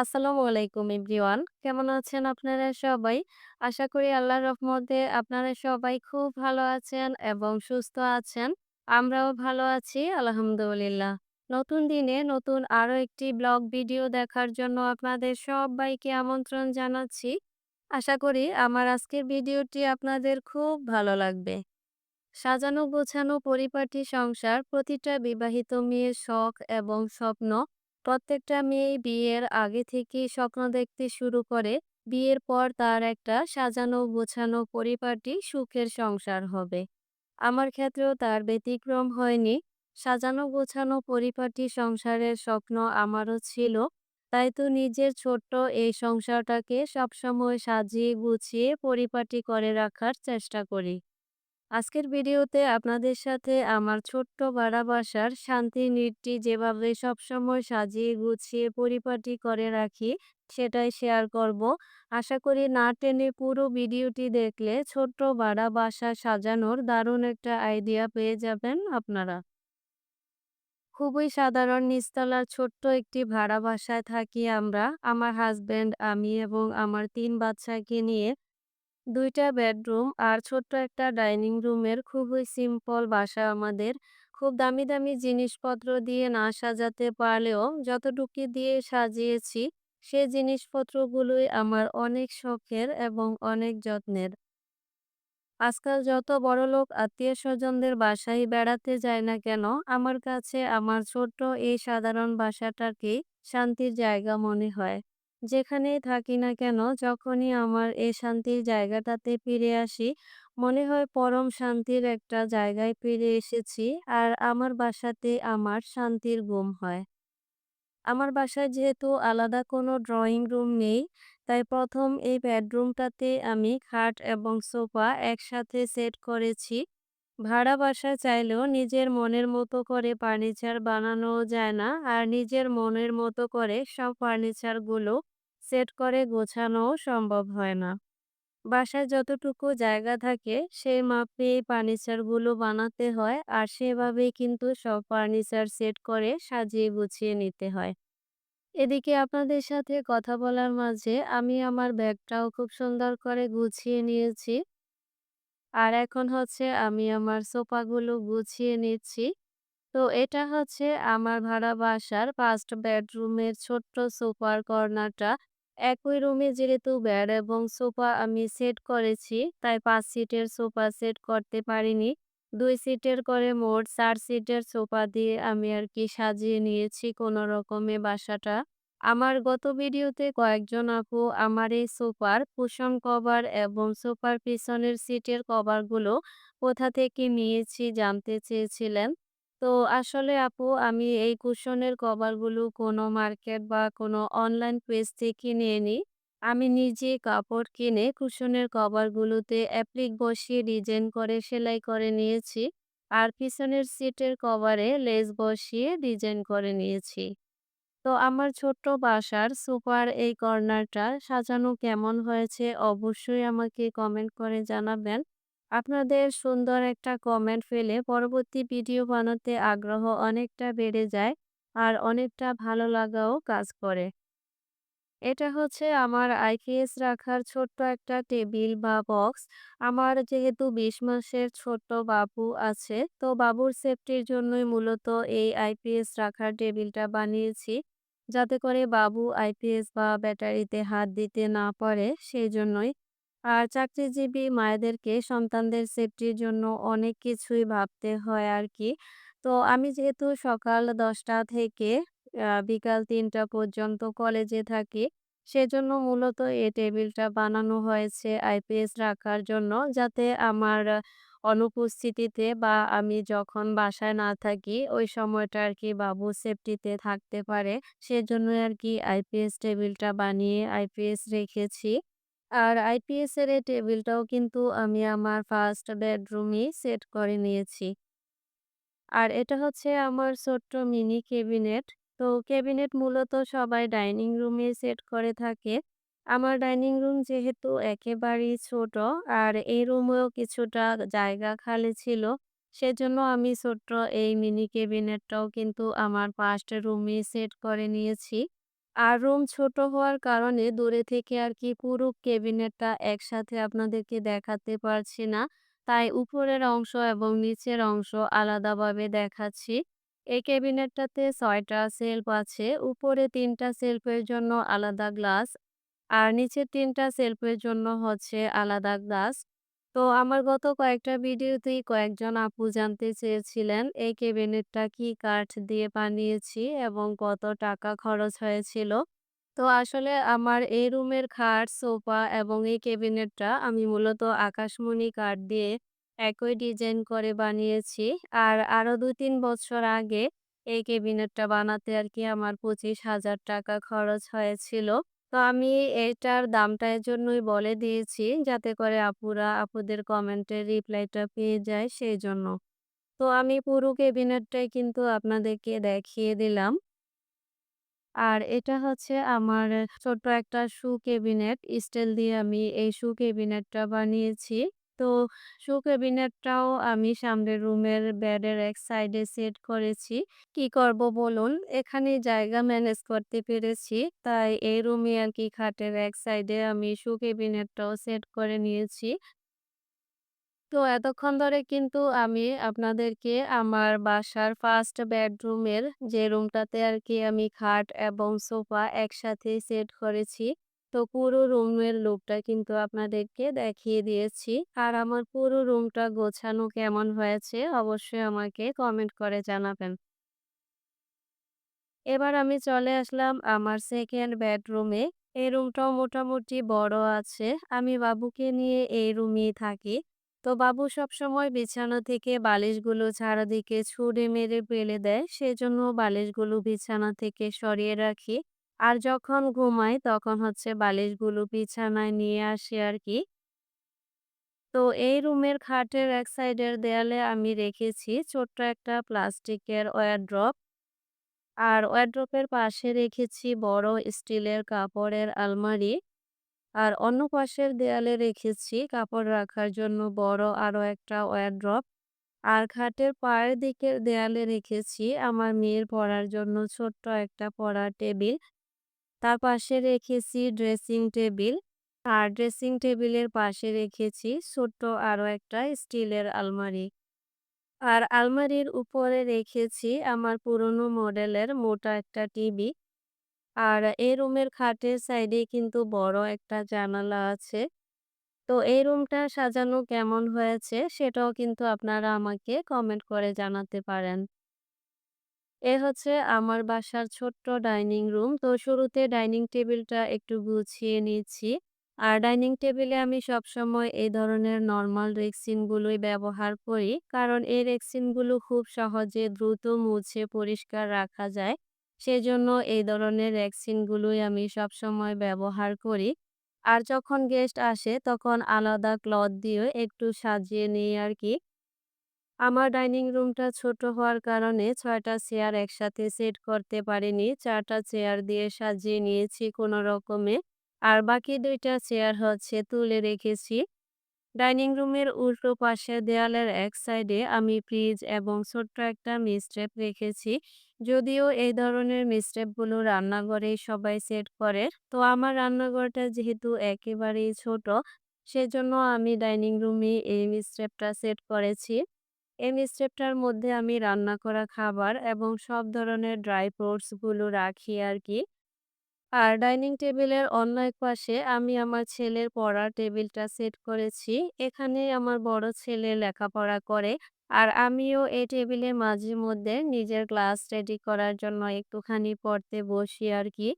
আসসালামু আলাইকুম এভরিওয়ান। কেমন আছেন আপনারা সবাই? আশা করি আল্লাহর রহমতে আপনারা সবাই খুব ভালো আছেন এবং সুস্থ আছেন। আমরাও ভালো আছি, আলহামদুলিল্লাহ। নতুন দিনে নতুন আরও একটি ব্লগ ভিডিও দেখার জন্য আপনাদের সবাইকে আমন্ত্রণ জানাচ্ছি। আশা করি আমার আজকের ভিডিওটি আপনাদের খুব ভালো লাগবে। সাজানো গোছানো পরিপাটি সংসার, প্রতিটা বিবাহিত মেয়ের শখ এবং স্বপ্ন প্রত্যেকটা মেয়ে বিয়ের আগে থেকেই স্বপ্ন দেখতে শুরু করে। বিয়ের পর তার একটা সাজানো গোছানো পরিপাটি সুখের সংসার হবে। আমার ক্ষেত্রেও তার ব্যতিক্রম হয়নি। সাজানো গোছানো পরিপাটি সংসারের স্বপ্ন আমারও ছিল। তাই তো নিজের ছোট্ট এই সংসারটাকে সবসময় সাজিয়ে গুছিয়ে পরিপাটি করে রাখার চেষ্টা করি। আজকের ভিডিওতে আপনাদের সাথে আমার ছোট্ট ভাড়া বাসার শান্তির নীড়টি যেভাবে সবসময় সাজিয়ে গুছিয়ে পরিপাটি করে রাখি, সেটাই শেয়ার করব। আশা করি না টেনে পুরো ভিডিওটি দেখলে ছোট্ট ভাড়া বাসা সাজানোর দারুণ একটা আইডিয়া পেয়ে যাবেন আপনারা। খুবই সাধারণ নিচতলার ছোট্ট একটি ভাড়া বাসায় থাকি আমরা। আমার হাজব্যান্ড আমি এবং আমার তিন বাচ্চাকে নিয়ে দুইটা বেডরুম আর ছোট্ট একটা ডাইনিং রুমের খুবই সিম্পল বাসা আমাদের। খুব দামি, দামি জিনিসপত্র দিয়ে না সাজাতে পারলেও যতটুকু দিয়ে সাজিয়েছি সে জিনিসপত্রগুলোই আমার অনেক শখের এবং অনেক যত্নের। আজকাল যত বড়লোক আত্মীয়স্বজনদের বাসায় বেড়াতে যায় না কেন, আমার কাছে আমার ছোট্ট এই সাধারণ বাসাটাকেই শান্তির জায়গা মনে হয়। যেখানেই থাকি না কেন, যখনই আমার এই শান্তির জায়গাটাতে ফিরে আসি, মনে হয় পরম শান্তির একটা জায়গায় ফিরে এসেছি। আর আমার বাসাতে আমার শান্তির ঘুম হয়। আমার বাসায় যেহেতু আলাদা কোনো ড্রয়িং রুম নেই, তাই প্রথম এই বেডরুমটাতে আমি খাট এবং সোফা একসাথে সেট করেছি। ভাড়া বাসা চাইলেও নিজের মনের মতো করে ফার্নিচার বানানো যায় না। আর নিজের মনের মতো করে সব ফার্নিচারগুলো সেট করে গোছানোও সম্ভব হয় না। বাসায় যতটুকু জায়গা থাকে, সেই মাপে ফার্নিচারগুলো বানাতে হয় আর সেভাবেই কিন্তু সব ফার্নিচার সেট করে সাজিয়ে গুছিয়ে নিতে হয়। এদিকে আপনাদের সাথে কথা বলার মাঝে আমি আমার ব্যাগটাও খুব সুন্দর করে গুছিয়ে নিয়েছি। আর এখন হচ্ছে আমি আমার সোফাগুলো গুছিয়ে নিচ্ছি। তো এটা হচ্ছে আমার ভাড়া বাসার ফার্স্ট বেডরুমের ছোট্ট সোফার কর্নারটা। একই রুমে যেহেতু বেড এবং সোফা আমি সেট করেছি, তাই পাঁচ সিটের সোফা সেট করতে পারিনি। দুই সিটের করে মোট চার সিটের সোফা দিয়ে আমি আর কি সাজিয়ে নিয়েছি কোনো রকমে বাসাটা। আমার গত ভিডিওতে কয়েকজন আপু আমার এই সোফার কুশন কভার এবং সোফার পিছনের সিটের কভারগুলো কোথা থেকে নিয়েছি জানতে চেয়েছিলেন। তো আসলে আপু, আমি এই কুশনের কভারগুলো কোনো মার্কেট বা কোনো অনলাইন পেজ থেকে নিয়ে নিই আমি নিজে কাপড় কিনে কুশনের কভারগুলোতে অ্যাপ্লিক বসিয়ে ডিজাইন করে, সেলাই করে নিয়েছি। আর পিছনের সিটের কভারে লেস বসিয়ে ডিজাইন করে নিয়েছি। তো আমার ছোট্ট বাসার সুপার এই কর্নারটা সাজানো কেমন হয়েছে অবশ্যই আমাকে কমেন্ট করে জানাবেন। আপনাদের সুন্দর একটা কমেন্ট ফেলে পরবর্তী ভিডিও বানাতে আগ্রহ অনেকটা বেড়ে যায় আর অনেকটা ভালো লাগাও কাজ করে। এটা হচ্ছে আমার আইপিএস রাখার ছোট্ট একটা টেবিল বা বক্স। আমার যেহেতু বিশ মাসের ছোট্ট বাবু আছে তো বাবুর সেফটির জন্যই মূলত এই আইপিএস রাখার টেবিলটা বানিয়েছি। যাতে করে বাবু আইপিএস বা ব্যাটারিতে হাত দিতে না পারে সেই জন্যই। আর চাকরিজীবী মায়েদেরকে সন্তানদের সেফটির জন্য অনেক কিছুই ভাবতে হয় আর কি তো আমি যেহেতু সকাল দশটা থেকে আহ, বিকাল তিনটা পর্যন্ত কলেজে থাকি। সেজন্য মূলত এই টেবিলটা বানানো হয়েছে আইপিএস রাখার জন্য, যাতে আমার অনুপস্থিতিতে বা আমি যখন বাসায় না থাকি, ওই সময়টা আর কি বাবু সেফটিতে থাকতে পারে। সেজন্য আর কি আইপিএস টেবিলটা বানিয়ে আইপিএস রেখেছি। আর আইপিএস এর এই টেবিলটাও কিন্তু আমি আমার ফার্স্ট বেডরুমই সেট করে নিয়েছি। আর এটা হচ্ছে আমার ছোট্ট মিনি কেবিনেট তো ক্যাবিনেট মূলত সবাই ডাইনিং রুমে সেট করে থাকে আমার ডাইনিং রুম যেহেতু একেবারেই ছোট আর এই রুমেও কিছুটা জায়গা খালি ছিল, সেজন্য আমি ছোট্ট এই মিনি ক্যাবিনেটটাও কিন্তু আমার ফার্স্ট রুমে সেট করে নিয়েছি আর রুম ছোট হওয়ার কারণে দূরে থেকে আর কি পুরো কেবিনেটটা একসাথে আপনাদেরকে দেখাতে পারছি না। তাই উপরের অংশ এবং নিচের অংশ আলাদাভাবে দেখাচ্ছি। এই ক্যাবিনেটটাতে ছয়টা সেলফ আছে। উপরে তিনটা সেলফের জন্য আলাদা গ্লাস আর নিচে তিনটা সেলফের জন্য হচ্ছে আলাদা গ্লাস। তো আমার গত কয়েকটা ভিডিওতেই কয়েকজন আপু জানতে চেয়েছিলেন এই ক্যাবিনেটটা কি কাঠ দিয়ে বানিয়েছি এবং কত টাকা খরচ হয়েছিল। তো আসলে আমার এই রুমের খাট, সোফা এবং এই ক্যাবিনেটটা আমি মূলত আকাশমণি কাঠ দিয়ে একই ডিজাইন করে বানিয়েছি। আর আরও ২-৩ বছর আগে এই ক্যাবিনেটটা বানাতে আর কি আমার ৳২৫,০০০ খরচ হয়েছিল। তো আমি এটার দামটা এর জন্যই বলে দিয়েছি যাতে করে আপুরা আপুদের কমেন্টের রিপ্লাইটা পেয়ে যায় সেই জন্য তো আমি পুরো ক্যাবিনেটটাই কিন্তু আপনাদেরকে দেখিয়ে দিলাম। আর এটা হচ্ছে আমার ছোট্ট একটা শু ক্যাবিনেট। স্টিল দিয়ে আমি এই শু ক্যাবিনেটটা বানিয়েছি। তো শু ক্যাবিনেটটাও আমি সামনের রুমের বেডের এক সাইডে সেট করেছি। কি করব বলুন? এখানে জায়গা ম্যানেজ করতে পেরেছি। তাই এই রুমে আর কি খাটের এক সাইডে আমি শু ক্যাবিনেটটাও সেট করে নিয়েছি। তো এতক্ষণ ধরে কিন্তু আমি আপনাদেরকে আমার বাসার ফার্স্ট বেডরুমের যে রুমটাতে আর কি আমি খাট এবং সোফা একসাথে সেট করেছি তো পুরো রুমের লুকটা কিন্তু আপনাদেরকে দেখিয়ে দিয়েছি। আর আমার পুরো রুমটা গোছানো কেমন হয়েছে অবশ্যই আমাকে কমেন্ট করে জানাবেন। এবার আমি চলে আসলাম আমার সেকেন্ড বেডরুমে এই রুমটাও মোটামুটি বড় আছে। আমি বাবুকে নিয়ে এই রুমেই থাকি। তো বাবু সবসময় বিছানা থেকে বালিশগুলো চারদিকে ছুঁড়ে মেরে ফেলে দেয়। সেজন্য বালিশগুলো বিছানা থেকে সরিয়ে রাখি। আর যখন ঘুমাই তখন হচ্ছে বালিশগুলো বিছানায় নিয়ে আসি আর কি তো এই রুমের খাটের এক সাইডের দেয়ালে আমি রেখেছি ছোট্ট একটা প্লাস্টিকের ওয়ারড্রপ। আর ওয়ারড্রপের পাশে রেখেছি বড় স্টিলের কাপড়ের আলমারি। আর অন্য পাশের দেয়ালে রেখেছি কাপড় রাখার জন্য বড় আরও একটা ওয়ারড্রপ। আর খাটের পায়ের দিকের দেয়ালে রেখেছি আমার মেয়ের পড়ার জন্য ছোট্ট একটা পড়ার টেবিল। তার পাশে রেখেছি ড্রেসিং টেবিল। আর ড্রেসিং টেবিলের পাশে রেখেছি ছোট্ট আরও একটা স্টিলের আলমারি। আর আলমারির উপরে রেখেছি আমার পুরনো মডেলের মোটা একটা টিভি। আর এই রুমের খাটের সাইডে কিন্তু বড় একটা জানালা আছে। তো এই রুমটা সাজানো কেমন হয়েছে সেটাও কিন্তু আপনারা আমাকে কমেন্ট করে জানাতে পারেন। এ হচ্ছে আমার বাসার ছোট্ট ডাইনিং রুম। তো শুরুতে ডাইনিং টেবিলটা একটু গুছিয়ে নিচ্ছি আর ডাইনিং টেবিলে আমি সবসময় এই ধরনের নর্মাল রেক্সিনগুলোই ব্যবহার করি। কারণ এই রেক্সিনগুলো খুব সহজে দ্রুত মুছে পরিষ্কার রাখা যায়। সেজন্য এই ধরনের রেক্সিনগুলোই আমি সবসময় ব্যবহার করি। আর যখন গেস্ট আসে তখন আলাদা ক্লথ দিয়ে একটু সাজিয়ে নিই আর কি আমার ডাইনিং রুমটা ছোট হওয়ার কারণে ছয়টা চেয়ার একসাথে সেট করতে পারিনি। চারটা চেয়ার দিয়ে সাজিয়ে নিয়েছি কোনো রকমে। আর বাকি দুইটা চেয়ার হচ্ছে তুলে রেখেছি। ডাইনিং রুমের উল্টো পাশের দেয়ালের এক সাইডে আমি ফ্রিজ এবং ছোট্ট একটা মিস্টেপ রেখেছি। যদিও এই ধরনের মিস্টেপগুলো রান্নাঘরেই সবাই সেট করে। তো আমার রান্নাঘরটা যেহেতু একেবারেই ছোট, সেজন্য আমি ডাইনিং রুমে এই মিস্টেপটা সেট করেছি। এই মিস্টেপটার মধ্যে আমি রান্না করা খাবার এবং সব ধরনের ড্রাই ফ্রুটসগুলো রাখি আর কি আর ডাইনিং টেবিলের অন্য এক পাশে আমি আমার ছেলের পড়ার টেবিলটা সেট করেছি। এখানে আমার বড় ছেলে লেখাপড়া করে। আর আমিও এই টেবিলে মাঝে মধ্যে নিজের ক্লাস রেডি করার জন্য একটুখানি পড়তে বসি আর কি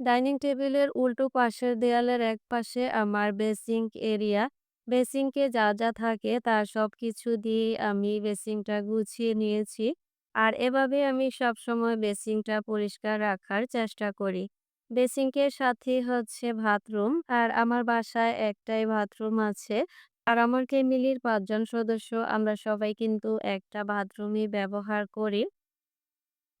ডাইনিং টেবিলের উল্টো পাশের দেয়ালের এক পাশে আমার বেসিং এরিয়া। বেসিংকে যা যা থাকে তার সবকিছু দিয়ে আমি বেসিংটা গুছিয়ে নিয়েছি। আর এভাবে আমি সবসময় বেসিংটা পরিষ্কার রাখার চেষ্টা করি। বেসিংকের সাথে হচ্ছে বাথরুম আর আমার বাসায় একটাই বাথরুম আছে। আর আমার ফ্যামিলির পাঁচজন সদস্য, আমরা সবাই কিন্তু একটা বাথরুমই ব্যবহার করি।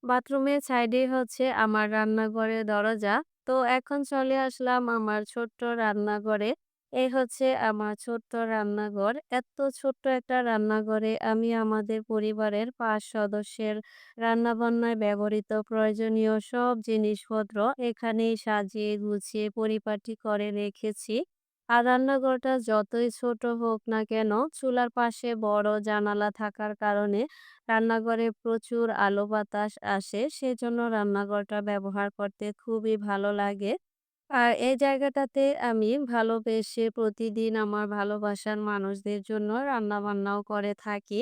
বাথরুমের সাইডে হচ্ছে আমার রান্নাঘরের দরজা। তো এখন চলে আসলাম আমার ছোট্ট রান্নাঘরে। এই হচ্ছে আমার ছোট্ট রান্নাঘর। এত ছোট্ট একটা রান্নাঘরে আমি আমাদের পরিবারের পাঁচ সদস্যের রান্নাবান্নায় ব্যবহৃত প্রয়োজনীয় সব জিনিসপত্র এখানেই সাজিয়ে গুছিয়ে পরিপাটি করে রেখেছি। আর রান্নাঘরটা যতই ছোট হোক না কেন, চুলার পাশে বড় জানালা থাকার কারণে রান্নাঘরে প্রচুর আলো বাতাস আসে, সেজন্য রান্নাঘরটা ব্যবহার করতে খুবই ভালো লাগে। আর এই জায়গাটাতে আমি ভালোবেসে প্রতিদিন আমার ভালোবাসার মানুষদের জন্য রান্নাবান্নাও করে থাকি।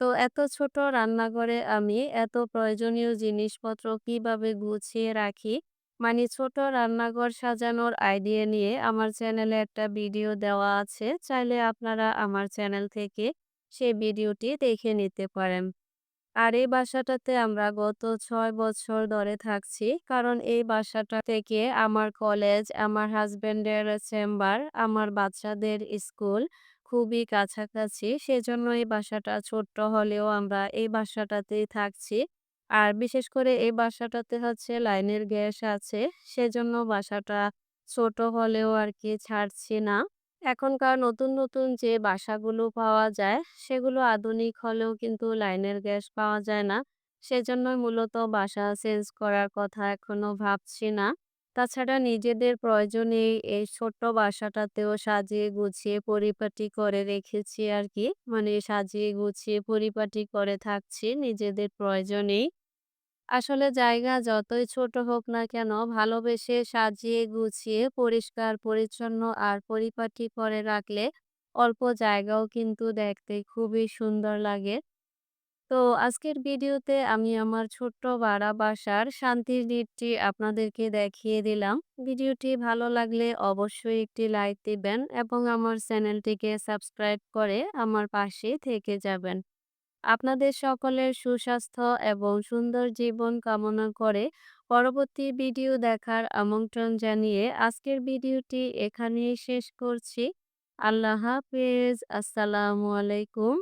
তো এত ছোট রান্নাঘরে আমি এত প্রয়োজনীয় জিনিসপত্র কীভাবে গুছিয়ে রাখি, মানে ছোট রান্নাঘর সাজানোর আইডিয়া নিয়ে আমার চ্যানেলে একটা ভিডিও দেওয়া আছে। চাইলে আপনারা আমার চ্যানেল থেকে সেই ভিডিওটি দেখে নিতে পারেন। আর এই বাসাটাতে আমরা গত ছয় বছর ধরে থাকছি। কারণ এই বাসাটা থেকে আমার কলেজ, আমার হাসব্যান্ডের চেম্বার, আমার বাচ্চাদের স্কুল খুবই কাছাকাছি। সেজন্য এই বাসাটা ছোট্ট হলেও আমরা এই বাসাটাতেই থাকছি। আর বিশেষ করে এই বাসাটাতে হচ্ছে লাইনের গ্যাস আছে। সেজন্য বাসাটা ছোট হলেও আর কি ছাড়ছি না। এখনকার নতুন, নতুন যে বাসাগুলো পাওয়া যায় সেগুলো আধুনিক হলেও কিন্তু লাইনের গ্যাস পাওয়া যায় না। সেজন্যই মূলত বাসা চেঞ্জ করার কথা এখনও ভাবছি না। তাছাড়া নিজেদের প্রয়োজনেই এই ছোট্ট বাসাটাতেও সাজিয়ে গুছিয়ে পরিপাটি করে রেখেছি আরকি। মানে সাজিয়ে গুছিয়ে পরিপাটি করে থাকছি নিজেদের প্রয়োজনেই। আসলে জায়গা যতই ছোট হোক না কেন, ভালোবেসে সাজিয়ে গুছিয়ে পরিষ্কার, পরিচ্ছন্ন আর পরিপাটি করে রাখলে অল্প জায়গাও কিন্তু দেখতে খুবই সুন্দর লাগে। তো আজকের ভিডিওতে আমি আমার ছোট্ট বাড়া বাসার শান্তির দিকটি আপনাদেরকে দেখিয়ে দিলাম। ভিডিওটি ভালো লাগলে অবশ্যই একটি লাইক দিবেন এবং আমার চ্যানেলটিকে সাবস্ক্রাইব করে আমার পাশে থেকে যাবেন। আপনাদের সকলের সুস্বাস্থ্য এবং সুন্দর জীবন কামনা করে পরবর্তী ভিডিও দেখার আমন্ত্রণ জানিয়ে আজকের ভিডিওটি এখানেই শেষ করছি। আল্লাহ হাফেজ। আসসালামু আলাইকুম।